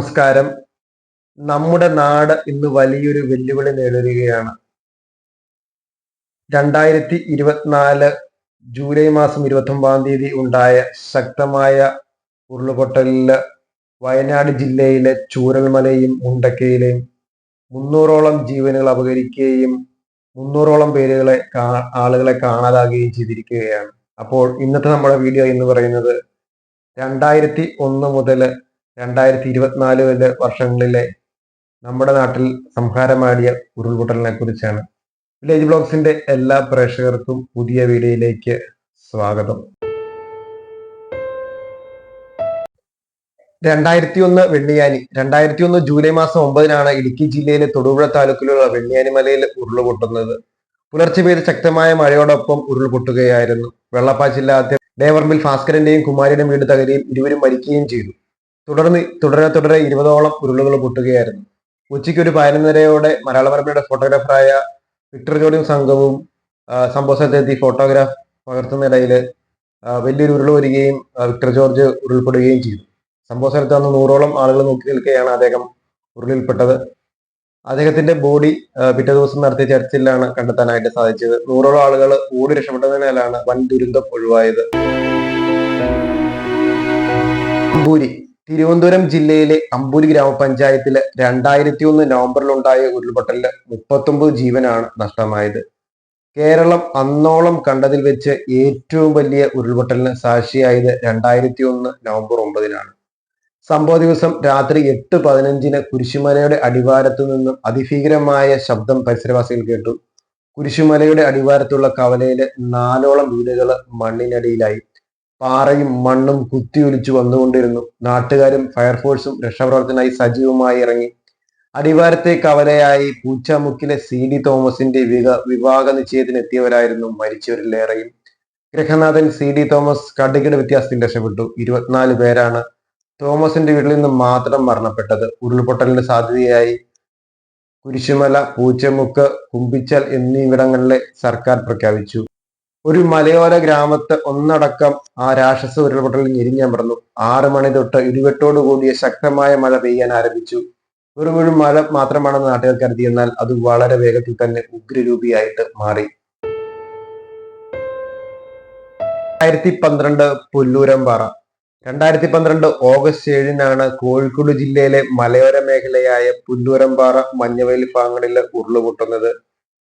നമസ്കാരം. നമ്മുടെ നാട് ഇന്ന് വലിയൊരു വെല്ലുവിളി നേരിടുകയാണ്. രണ്ടായിരത്തി ഇരുപത്തിനാല് ജൂലൈ മാസം ഇരുപത്തി ഒമ്പതാം തീയതി ഉണ്ടായ ശക്തമായ ഉരുളുപൊട്ടലിൽ വയനാട് ജില്ലയിലെ ചൂരൽമലയും മുണ്ടക്കയിലെയും മുന്നൂറോളം ജീവനുകൾ അപകരിക്കുകയും മുന്നൂറോളം പേരുകളെ ആളുകളെ കാണാതാകുകയും ചെയ്തിരിക്കുകയാണ്. അപ്പോൾ ഇന്നത്തെ നമ്മുടെ വീഡിയോ എന്ന് പറയുന്നത് രണ്ടായിരത്തി ഒന്ന് മുതൽ രണ്ടായിരത്തി ഇരുപത്തിനാല് വരെ വർഷങ്ങളിലെ നമ്മുടെ നാട്ടിൽ സംഹാരമാടിയ ഉരുൾപൊട്ടലിനെ കുറിച്ചാണ്. വില്ലേജ് ബ്ലോഗ്സിന്റെ എല്ലാ പ്രേക്ഷകർക്കും പുതിയ വീഡിയോയിലേക്ക് സ്വാഗതം. രണ്ടായിരത്തി ഒന്ന് വെണ്ണിയാനി രണ്ടായിരത്തി ഒന്ന് ജൂലൈ മാസം ഒമ്പതിനാണ് ഇടുക്കി ജില്ലയിലെ തൊടുപുഴ താലൂക്കിലുള്ള വെണ്ണിയാനി മലയിൽ ഉരുൾപൊട്ടുന്നത് പുലർച്ചെ പെയ്ത ശക്തമായ മഴയോടൊപ്പം ഉരുൾപൊട്ടുകയായിരുന്നു വെള്ളപ്പാച്ചില്ലാത്ത ഡേവർമിൽ ഭാസ്കരന്റെയും കുമാരിയുടെയും വീട് തകരുകയും ഇരുവരും മരിക്കുകയും ചെയ്തു. തുടർന്ന് തുടരെ തുടരെ ഇരുപതോളം ഉരുളുകൾ പൊട്ടുകയായിരുന്നു. ഉച്ചയ്ക്ക് ഒരു പതിനൊന്നരയോടെ മലയാളമരമയുടെ ഫോട്ടോഗ്രാഫറായ വിക്ടർ ജോഡിയും സംഘവും സംഭവ സ്ഥലത്തെത്തി ഫോട്ടോഗ്രാഫ് പകർത്തുന്നിടയിൽ വലിയൊരു ഉരുൾ വരികയും വിക്ടർ ജോർജ് ഉരുൾപ്പെടുകയും ചെയ്തു. സംഭവ സ്ഥലത്ത് അന്ന് നൂറോളം ആളുകൾ നോക്കി നിൽക്കുകയാണ് അദ്ദേഹം ഉരുളിൽപ്പെട്ടത്. അദ്ദേഹത്തിന്റെ ബോഡി പിറ്റേ ദിവസം നടത്തിയ ചർച്ചിലാണ് കണ്ടെത്താനായിട്ട് സാധിച്ചത്. നൂറോളം ആളുകൾ ഓടി രക്ഷപ്പെട്ടതിനാലാണ് വൻ ദുരന്തം ഒഴിവായത്. അമ്പൂരി തിരുവനന്തപുരം ജില്ലയിലെ അമ്പൂരി ഗ്രാമപഞ്ചായത്തിൽ രണ്ടായിരത്തി ഒന്ന് നവംബറിലുണ്ടായ ഉരുൾപൊട്ടലിൽ മുപ്പത്തൊമ്പത് ജീവനാണ് നഷ്ടമായത്. കേരളം അന്നോളം കണ്ടതിൽ വെച്ച് ഏറ്റവും വലിയ ഉരുൾപൊട്ടലിന് സാക്ഷിയായത് രണ്ടായിരത്തി ഒന്ന് നവംബർ ഒമ്പതിനാണ്. സംഭവ ദിവസം രാത്രി എട്ട് പതിനഞ്ചിന് കുരിശുമലയുടെ അടിവാരത്തു നിന്നും അതിഭീകരമായ ശബ്ദം പരിസരവാസികൾ കേട്ടു. കുരിശുമലയുടെ അടിവാരത്തുള്ള കവലയിലെ നാലോളം വീടുകൾ മണ്ണിനടിയിലായി. പാറയും മണ്ണും കുത്തിയൊലിച്ചു വന്നുകൊണ്ടിരുന്നു. നാട്ടുകാരും ഫയർഫോഴ്സും രക്ഷാപ്രവർത്തനായി സജീവമായി ഇറങ്ങി. അടിവാരത്തെ കവലയായി പൂച്ചാമുക്കിലെ സി ഡി തോമസിന്റെ വിക വിവാഹ നിശ്ചയത്തിന് എത്തിയവരായിരുന്നു മരിച്ചവരിലേറെയും ഗ്രഹനാഥൻ സി ഡി തോമസ് കടുകിട വ്യത്യാസത്തിൽ രക്ഷപ്പെട്ടു. ഇരുപത്തിനാല് പേരാണ് തോമസിന്റെ വീട്ടിൽ നിന്ന് മാത്രം മരണപ്പെട്ടത്. ഉരുൾപൊട്ടലിന് സാധ്യതയായി കുരിശുമല പൂച്ചമുക്ക് കുമ്പിച്ചൽ എന്നിവിടങ്ങളിലെ സർക്കാർ പ്രഖ്യാപിച്ചു. ഒരു മലയോര ഗ്രാമത്തെ ഒന്നടക്കം ആ രാക്ഷസ ഉരുൾപൊട്ടലിൽ ഞെരിഞ്ഞമർന്നു. ആറ് മണി തൊട്ട് ഇടിവെട്ടോടു കൂടിയ ശക്തമായ മഴ പെയ്യാൻ ആരംഭിച്ചു. ഒരു മുഴുവൻ മഴ മാത്രമാണെന്ന് നാട്ടുകാർ കരുതിയെന്നാൽ അത് വളരെ വേഗത്തിൽ തന്നെ ഉഗ്രരൂപിയായിട്ട് മാറി. രണ്ടായിരത്തി പന്ത്രണ്ട് പുല്ലൂരംപാറ. രണ്ടായിരത്തി പന്ത്രണ്ട് ഓഗസ്റ്റ് ഏഴിനാണ് കോഴിക്കോട് ജില്ലയിലെ മലയോര മേഖലയായ പുല്ലൂരംപാറ മഞ്ഞവയൽ ഭാഗങ്ങളിൽ ഉരുളുപൊട്ടുന്നത്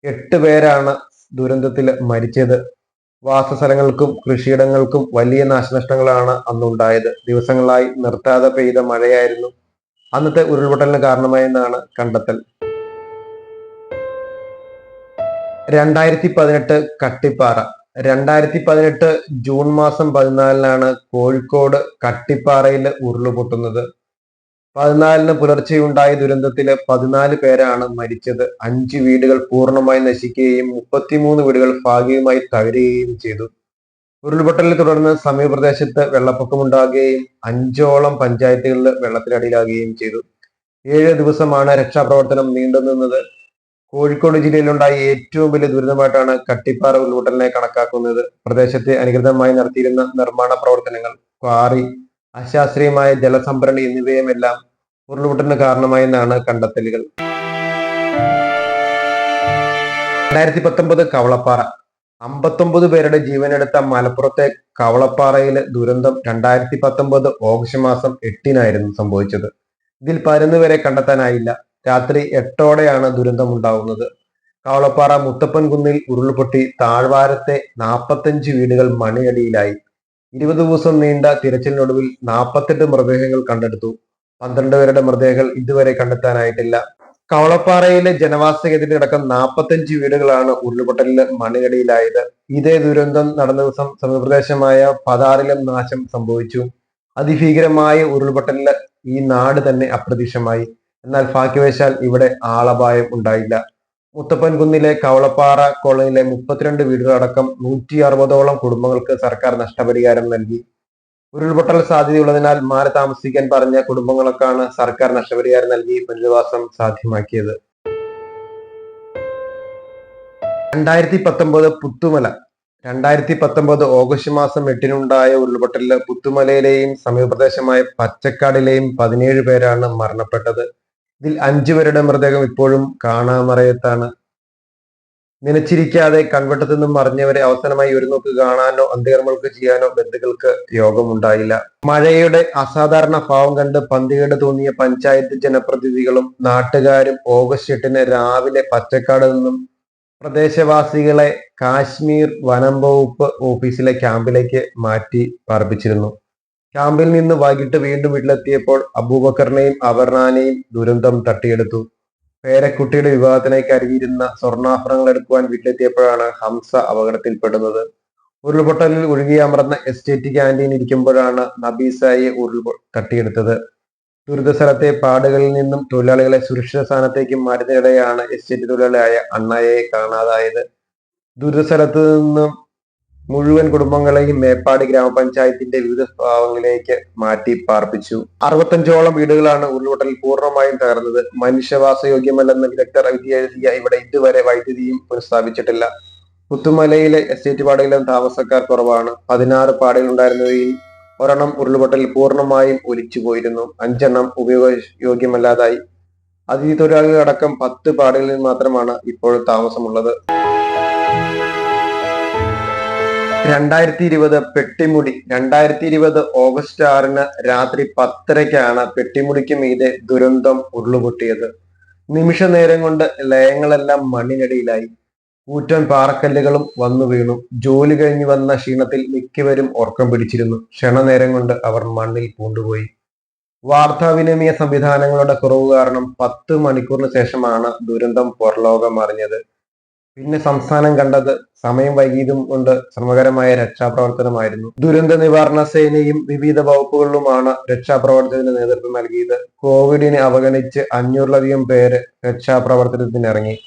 എട്ട് പേരാണ് ദുരന്തത്തിൽ മരിച്ചത്. വാസസ്ഥലങ്ങൾക്കും കൃഷിയിടങ്ങൾക്കും വലിയ നാശനഷ്ടങ്ങളാണ് അന്നുണ്ടായത്. ദിവസങ്ങളായി നിർത്താതെ പെയ്ത മഴയായിരുന്നു അന്നത്തെ ഉരുൾപൊട്ടലിന് കാരണമായെന്നാണ് കണ്ടെത്തൽ. രണ്ടായിരത്തി പതിനെട്ട് കട്ടിപ്പാറ. രണ്ടായിരത്തി പതിനെട്ട് ജൂൺ മാസം പതിനാലിനാണ് കോഴിക്കോട് കട്ടിപ്പാറയിൽ ഉരുളുപൊട്ടുന്നത് പതിനാലിന് പുലർച്ചെയുണ്ടായ ദുരന്തത്തിൽ പതിനാല് പേരാണ് മരിച്ചത്. അഞ്ച് വീടുകൾ പൂർണമായി നശിക്കുകയും മുപ്പത്തിമൂന്ന് വീടുകൾ ഭാഗികമായി തകരുകയും ചെയ്തു. ഉരുൾപൊട്ടലിനെ തുടർന്ന് സമീപപ്രദേശത്ത് വെള്ളപ്പൊക്കമുണ്ടാകുകയും അഞ്ചോളം പഞ്ചായത്തുകളിൽ വെള്ളത്തിനടിയിലാകുകയും ചെയ്തു. ഏഴ് ദിവസമാണ് രക്ഷാപ്രവർത്തനം നീണ്ടുനിന്നത് കോഴിക്കോട് ജില്ലയിലുണ്ടായ ഏറ്റവും വലിയ ദുരിതമായിട്ടാണ് കട്ടിപ്പാറ ഉരുൾപൊട്ടലിനെ കണക്കാക്കുന്നത്. പ്രദേശത്തെ അനുകൃതമായി നടത്തിയിരുന്ന നിർമ്മാണ പ്രവർത്തനങ്ങൾ ക്വാറി അശാസ്ത്രീയമായ ജലസംഭരണി എന്നിവയുമെല്ലാം ഉരുൾപൊട്ടലിന് കാരണമായെന്നാണ് കണ്ടെത്തലുകൾ. രണ്ടായിരത്തി പത്തൊമ്പത് കവളപ്പാറ. അമ്പത്തൊമ്പത് പേരുടെ ജീവനെടുത്ത മലപ്പുറത്തെ കവളപ്പാറയിലെ ദുരന്തം രണ്ടായിരത്തി പത്തൊമ്പത് ഓഗസ്റ്റ് മാസം എട്ടിനായിരുന്നു സംഭവിച്ചത്. ഇതിൽ പതിനൊന്ന് പേരെ കണ്ടെത്താനായില്ല. രാത്രി എട്ടോടെയാണ് ദുരന്തം ഉണ്ടാവുന്നത് കവളപ്പാറ മുത്തപ്പൻ കുന്നിൽ ഉരുൾപൊട്ടി താഴ്വാരത്തെ നാൽപ്പത്തഞ്ച് വീടുകൾ മണിയടിയിലായി. ഇരുപത് ദിവസം നീണ്ട തിരച്ചിലിനൊടുവിൽ നാൽപ്പത്തെട്ട് മൃതദേഹങ്ങൾ കണ്ടെടുത്തു. പന്ത്രണ്ട് പേരുടെ മൃതദേഹങ്ങൾ ഇതുവരെ കണ്ടെത്താനായിട്ടില്ല. കവളപ്പാറയിലെ ജനവാസ കേന്ദ്രത്തിൽ അടക്കം നാൽപ്പത്തഞ്ച് വീടുകളാണ് ഉരുൾപൊട്ടലിൽ മണ്ണിനടിയിലായത് ഇതേ ദുരന്തം നടന്ന ദിവസം സമീപപ്രദേശമായ പതാറിലും നാശം സംഭവിച്ചു. അതിഭീകരമായ ഉരുൾപൊട്ടലിൽ ഈ നാട് തന്നെ അപ്രത്യക്ഷമായി എന്നാൽ ഭാഗ്യവശാൽ ഇവിടെ ആളപായം ഉണ്ടായില്ല. മുത്തപ്പൻ കുന്നിലെ കവളപ്പാറ കോളനിയിലെ മുപ്പത്തിരണ്ട് വീടുകളടക്കം നൂറ്റി അറുപതോളം കുടുംബങ്ങൾക്ക് സർക്കാർ നഷ്ടപരിഹാരം നൽകി. ഉരുൾപൊട്ടൽ സാധ്യതയുള്ളതിനാൽ മാറി താമസിക്കാൻ പറഞ്ഞ കുടുംബങ്ങൾക്കാണ് സർക്കാർ നഷ്ടപരിഹാരം നൽകി പുനരധിവാസം സാധ്യമാക്കിയത്. രണ്ടായിരത്തി പത്തൊമ്പത് പുത്തുമല. രണ്ടായിരത്തി പത്തൊമ്പത് ഓഗസ്റ്റ് മാസം എട്ടിനുണ്ടായ ഉരുൾപൊട്ടലിൽ പുത്തുമലയിലെയും സമീപപ്രദേശമായ പച്ചക്കാടിലെയും പതിനേഴ് പേരാണ് മരണപ്പെട്ടത്. ഇതിൽ അഞ്ചു പേരുടെ മൃതദേഹം ഇപ്പോഴും കാണാമറയത്താണ്. നനച്ചിരിക്കാതെ കൺവെട്ടത്തു നിന്നും മറിഞ്ഞവരെ അവസാനമായി ഒരു നോക്ക് കാണാനോ അന്ത്യകർമ്മങ്ങൾക്ക് ചെയ്യാനോ ബന്ധുക്കൾക്ക് യോഗമുണ്ടായില്ല. മഴയുടെ അസാധാരണ ഭാവം കണ്ട് പന്തികേട് തോന്നിയ പഞ്ചായത്ത് ജനപ്രതിനിധികളും നാട്ടുകാരും ഓഗസ്റ്റ് എട്ടിന് രാവിലെ പച്ചക്കാട് നിന്നും പ്രദേശവാസികളെ കാശ്മീർ വനം വകുപ്പ് ഓഫീസിലെ ക്യാമ്പിലേക്ക് മാറ്റി പാർപ്പിച്ചിരുന്നു. ക്യാമ്പിൽ നിന്ന് വൈകിട്ട് വീണ്ടും വീട്ടിലെത്തിയപ്പോൾ അബൂബക്കറിനെയും അപർണാനെയും ദുരന്തം തട്ടിയെടുത്തു. പേരക്കുട്ടിയുടെ വിവാഹത്തിനായി കരുതിയിരുന്ന സ്വർണാഭരണങ്ങൾ എടുക്കുവാൻ വീട്ടിലെത്തിയപ്പോഴാണ് ഹംസ അപകടത്തിൽപ്പെടുന്നത്. ഉരുൾപൊട്ടലിൽ ഒഴുകിയമർന്ന എസ്റ്റേറ്റ് ക്യാന്റീൻ ഇരിക്കുമ്പോഴാണ് നബീസായെ ഉരുൾ തട്ടിയെടുത്തത്. ദുരിതസ്ഥലത്തെ പാടുകളിൽ നിന്നും തൊഴിലാളികളെ സുരക്ഷിത സ്ഥാനത്തേക്ക് മാറ്റുന്നതിനിടെയാണ് എസ്റ്റേറ്റ് തൊഴിലാളിയായ അണ്ണായെ കാണാതായത്. ദുരിതസ്ഥലത്ത് നിന്നും മുഴുവൻ കുടുംബങ്ങളെയും മേപ്പാടി ഗ്രാമപഞ്ചായത്തിന്റെ വിവിധ ഭാഗങ്ങളിലേക്ക് മാറ്റി പാർപ്പിച്ചു. അറുപത്തഞ്ചോളം വീടുകളാണ് ഉരുൾപൊട്ടലിൽ പൂർണമായും തകർന്നത്. മനുഷ്യവാസയോഗ്യമല്ലെന്ന് വിദഗ്ധർ വിധിയെഴുതിയ ഇവിടെ ഇതുവരെ വൈദ്യുതിയും പുനഃസ്ഥാപിച്ചിട്ടില്ല. പുത്തുമലയിലെ എസ്റ്റേറ്റ് പാടയിലും താമസക്കാർ കുറവാണ്. പതിനാറ് പാടയിലുണ്ടായിരുന്നവയിൽ ഒരെണ്ണം ഉരുൾപൊട്ടലിൽ പൂർണമായും ഒലിച്ചു പോയിരുന്നു അഞ്ചെണ്ണം ഉപയോഗയോഗ്യമല്ലാതായി. അതിഥി തൊഴിലാളികളടക്കം പത്ത് പാടുകളിൽ മാത്രമാണ് ഇപ്പോൾ താമസമുള്ളത്. രണ്ടായിരത്തി ഇരുപത് പെട്ടിമുടി രണ്ടായിരത്തി ഇരുപത് ഓഗസ്റ്റ് ആറിന് രാത്രി പത്തരയ്ക്കാണ് പെട്ടിമുടിക്ക് മീതെ ദുരന്തം ഉരുളുപൊട്ടിയത്. നിമിഷ നേരം കൊണ്ട് ലയങ്ങളെല്ലാം മണ്ണിനടിയിലായി. കൂറ്റൻ പാറക്കല്ലുകളും വന്നു വീണു. ജോലി കഴിഞ്ഞു വന്ന ക്ഷീണത്തിൽ മിക്കവരും ഉറക്കം പിടിച്ചിരുന്നു. ക്ഷണനേരം കൊണ്ട് അവർ മണ്ണിൽ പൂണ്ടുപോയി. വാർത്താവിനിമയ സംവിധാനങ്ങളുടെ കുറവ് കാരണം പത്ത് മണിക്കൂറിന് ശേഷമാണ് ദുരന്തം പുറലോകം അറിഞ്ഞത് പിന്നെ സംസ്ഥാനം കണ്ടത് സമയം വൈകിയതും കൊണ്ട് ശ്രമകരമായ രക്ഷാപ്രവർത്തനമായിരുന്നു. ദുരന്ത നിവാരണ സേനയും വിവിധ വകുപ്പുകളിലുമാണ് രക്ഷാപ്രവർത്തനത്തിന് നേതൃത്വം നൽകിയത്. കോവിഡിനെ അവഗണിച്ച് അഞ്ഞൂറിലധികം പേര് രക്ഷാപ്രവർത്തനത്തിനിറങ്ങി.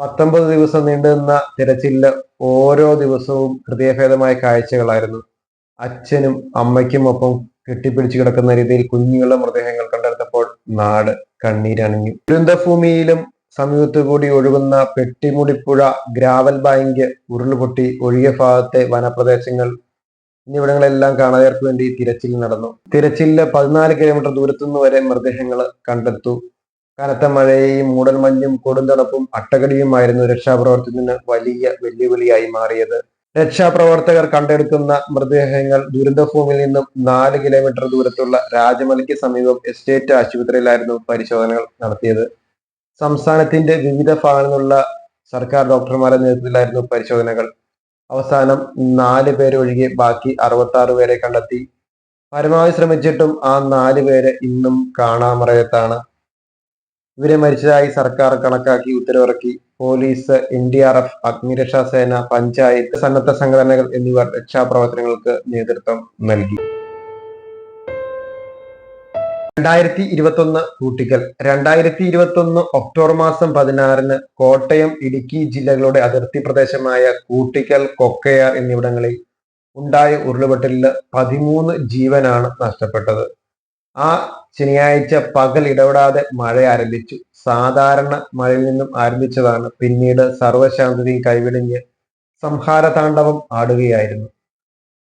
പത്തൊമ്പത് ദിവസം നീണ്ടുനിന്ന തിരച്ചിൽ ഓരോ ദിവസവും ഹൃദയഭേദമായ കാഴ്ചകളായിരുന്നു. അച്ഛനും അമ്മയ്ക്കും ഒപ്പം കെട്ടിപ്പിടിച്ചു കിടക്കുന്ന രീതിയിൽ കുഞ്ഞുങ്ങളുടെ മൃതദേഹങ്ങൾ കണ്ടെടുത്തപ്പോൾ നാട് കണ്ണീരണിഞ്ഞു. ദുരന്തഭൂമിയിലും സമീപത്തു കൂടി ഒഴുകുന്ന പെട്ടിമുടിപ്പുഴ ഗ്രാവൽ ബാങ്ക് ഉരുൾപൊട്ടി ഒഴിയ ഭാഗത്തെ വനപ്രദേശങ്ങൾ എന്നിവിടങ്ങളെല്ലാം കാണാതർക്ക് വേണ്ടി തിരച്ചിൽ നടന്നു. തിരച്ചിലിൽ പതിനാല് കിലോമീറ്റർ ദൂരത്തുനിന്ന് വരെ മൃതദേഹങ്ങൾ കണ്ടെത്തു കനത്ത മഴയെയും മൂടൽമഞ്ഞും കൊടുന്തണുപ്പും അട്ടകടിയുമായിരുന്നു രക്ഷാപ്രവർത്തനത്തിന് വലിയ വെല്ലുവിളിയായി മാറിയത്. രക്ഷാപ്രവർത്തകർ കണ്ടെടുക്കുന്ന മൃതദേഹങ്ങൾ ദുരന്തഭൂമിയിൽ നിന്നും നാല് കിലോമീറ്റർ ദൂരത്തുള്ള രാജമലയ്ക്ക് സമീപം എസ്റ്റേറ്റ് ആശുപത്രിയിലായിരുന്നു പരിശോധനകൾ നടത്തിയത്. സംസ്ഥാനത്തിന്റെ വിവിധ ഭാഗങ്ങളിലുള്ള സർക്കാർ ഡോക്ടർമാരുടെ നേതൃത്വത്തിലായിരുന്നു പരിശോധനകൾ. അവസാനം നാല് പേരൊഴികെ ബാക്കി അറുപത്തി ആറ് പേരെ കണ്ടെത്തി. പരമാവധി ശ്രമിച്ചിട്ടും ആ നാല് പേരെ ഇന്നും കാണാമറയത്താണ്. ഇവരെ മരിച്ചതായി സർക്കാർ കണക്കാക്കി ഉത്തരവിറക്കി. Police N D R F അഗ്നിരക്ഷാ സേന പഞ്ചായത്ത് സന്നദ്ധ സംഘടനകൾ എന്നിവർ രക്ഷാപ്രവർത്തനങ്ങൾക്ക് നേതൃത്വം നൽകി. രണ്ടായിരത്തി ഇരുപത്തി ഒന്ന് കൂട്ടിക്കൽ. രണ്ടായിരത്തി ഇരുപത്തി ഒന്ന് ഒക്ടോബർ മാസം പതിനാറിന് കോട്ടയം ഇടുക്കി ജില്ലകളുടെ അതിർത്തി പ്രദേശമായ കൂട്ടിക്കൽ കൊക്കയാർ എന്നിവിടങ്ങളിൽ ഉണ്ടായ ഉരുളുപൊട്ടലിൽ പതിമൂന്ന് ജീവനാണ് നഷ്ടപ്പെട്ടത്. ആ ശനിയാഴ്ച പകൽ ഇടപെടാതെ മഴ ആരംഭിച്ചു. സാധാരണ മഴയിൽ നിന്നും ആരംഭിച്ചതാണ്. പിന്നീട് സർവശാന്തതയും കൈവിടിഞ്ഞ് സംഹാര താണ്ഡവം ആടുകയായിരുന്നു.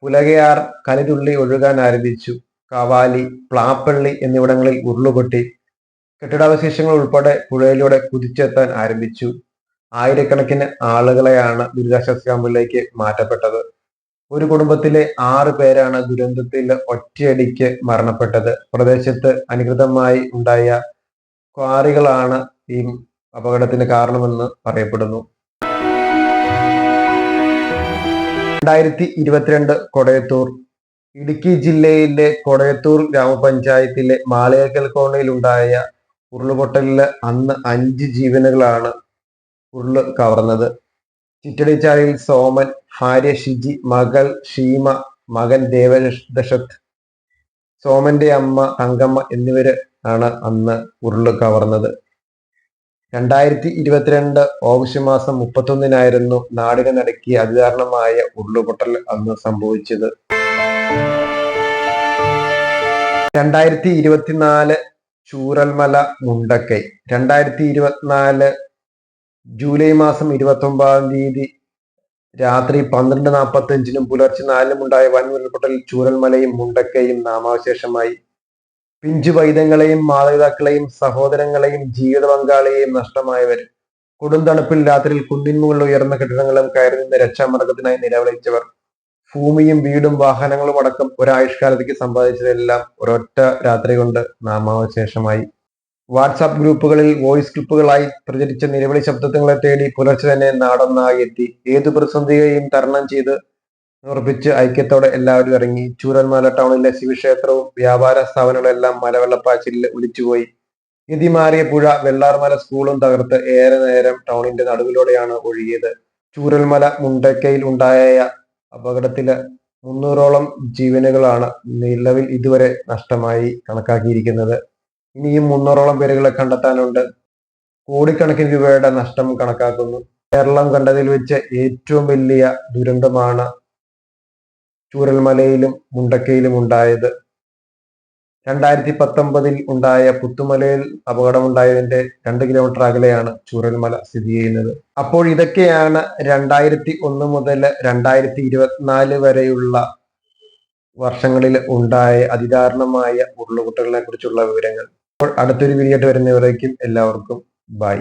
പുലകയാർ കലിതുള്ളി ഒഴുകാൻ ആരംഭിച്ചു. കവാലി പ്ലാപ്പള്ളി എന്നിവിടങ്ങളിൽ ഉരുളുപൊട്ടി. കെട്ടിടാവശേഷങ്ങൾ ഉൾപ്പെടെ പുഴയിലൂടെ കുതിച്ചെത്താൻ ആരംഭിച്ചു. ആയിരക്കണക്കിന് ആളുകളെയാണ് ദുരിതാശ്വാസ ക്യാമ്പിലേക്ക് മാറ്റപ്പെട്ടത്. ഒരു കുടുംബത്തിലെ ആറ് പേരാണ് ദുരന്തത്തിൽ ഒറ്റയടിക്ക് മരണപ്പെട്ടത്. പ്രദേശത്ത് അനുകൃതമായി ഉണ്ടായ ക്വാറികളാണ് ഈ അപകടത്തിന് കാരണമെന്ന് പറയപ്പെടുന്നു. രണ്ടായിരത്തി ഇരുപത്തിരണ്ട് കൊടയത്തൂർ ഇടുക്കി ജില്ലയിലെ കൊടയത്തൂർ ഗ്രാമപഞ്ചായത്തിലെ മാളയക്കൽ കോണയിൽ ഉണ്ടായ ഉരുളുപൊട്ടലിൽ അന്ന് അഞ്ച് ജീവനുകളാണ് ഉരുൾ കവർന്നത്. ചിറ്റടിച്ചാലിൽ സോമൻ ഭാര്യ ഷിജി മകൾ ഷീമ മകൻ ദേവദശത് സോമന്റെ അമ്മ തങ്കമ്മ എന്നിവര് ആണ് അന്ന് ഉരുൾ കവർന്നത്. രണ്ടായിരത്തി ഇരുപത്തിരണ്ട് ഓഗസ്റ്റ് മാസം മുപ്പത്തൊന്നിനായിരുന്നു നാടിനെ നടക്കിയ അതിദാരുണമായ ഉരുളുപൊട്ടൽ അന്ന് സംഭവിച്ചത്. രണ്ടായിരത്തി ഇരുപത്തിനാല് ചൂരൽമല മുണ്ടക്കൈ. രണ്ടായിരത്തി ഇരുപത്തിനാല് ജൂലൈ മാസം ഇരുപത്തി ഒമ്പതാം തീയതി രാത്രി പന്ത്രണ്ട് നാൽപ്പത്തി അഞ്ചിനും പുലർച്ചെ നാലിനും ഉണ്ടായ വൻ ഉരുൾപൊട്ടൽ ചൂരൽമലയും മുണ്ടക്കയും നാമാവശേഷമായി. പിഞ്ചു വൈദ്യങ്ങളെയും മാതാപിതാക്കളെയും സഹോദരങ്ങളെയും ജീവിത പങ്കാളിയെയും നഷ്ടമായവർ. കൊടും തണുപ്പിൽ രാത്രിയിൽ കുന്നിൻ മുകളിൽ ഉയർന്ന കെട്ടിടങ്ങളും കയറി നിന്ന് രക്ഷാമാർഗത്തിനായി നിലവിളിച്ചവർ. ഭൂമിയും വീടും വാഹനങ്ങളും അടക്കം ഒരായുഷ്കാലത്തേക്ക് സമ്പാദിച്ചതെല്ലാം ഒരൊറ്റ രാത്രി കൊണ്ട് നാമാവശേഷമായി. വാട്സാപ്പ് ഗ്രൂപ്പുകളിൽ വോയിസ് ക്ലിപ്പുകളായി പ്രചരിച്ച നിരവധി ശബ്ദങ്ങളെ തേടി പുലർച്ചെ തന്നെ നാടൊന്നായി എത്തി ഏതു പ്രതിസന്ധിയെയും തരണം ചെയ്ത് ഉറപ്പിച്ച് ഐക്യത്തോടെ എല്ലാവരും ഇറങ്ങി. ചൂരൽമല ടൗണിലെ ശിവക്ഷേത്രവും വ്യാപാര സ്ഥാപനങ്ങളും എല്ലാം മലവെള്ളപ്പാച്ചിലിൽ ഒലിച്ചുപോയി. ഗതി മാറിയ പുഴ വെള്ളാർമല സ്കൂളും തകർത്ത് ഏറെ നേരം ടൗണിന്റെ നടുവിലൂടെയാണ് ഒഴുകിയത്. ചൂരൽമല മുണ്ടക്കയിൽ ഉണ്ടായ അപകടത്തിൽ മുന്നൂറോളം ജീവനുകളാണ് നിലവിൽ ഇതുവരെ നഷ്ടമായി കണക്കാക്കിയിരിക്കുന്നത്. ഇനിയും മുന്നൂറോളം പേരുകളെ കണ്ടെത്താനുണ്ട്. കോടിക്കണക്കിന് രൂപയുടെ നഷ്ടം കണക്കാക്കുന്നു. കേരളം കണ്ടതിൽ വെച്ച് ഏറ്റവും വലിയ ദുരന്തമാണ് ചൂരൽമലയിലും മുണ്ടക്കയിലും ഉണ്ടായത്. രണ്ടായിരത്തി പത്തൊമ്പതിൽ ഉണ്ടായ പുത്തുമലയിൽ അപകടമുണ്ടായതിന്റെ രണ്ട് കിലോമീറ്റർ അകലെയാണ് ചൂരൽമല സ്ഥിതി ചെയ്യുന്നത്. അപ്പോൾ ഇതൊക്കെയാണ് രണ്ടായിരത്തി ഒന്ന് മുതൽ രണ്ടായിരത്തി ഇരുപത്തിനാല് വരെയുള്ള വർഷങ്ങളിൽ ഉണ്ടായ അതിദാരുണമായ ഉരുളുകുട്ടകളെ കുറിച്ചുള്ള വിവരങ്ങൾ. അപ്പോൾ അടുത്തൊരു വീഡിയോ വരുന്നവരേക്കും എല്ലാവർക്കും ബൈ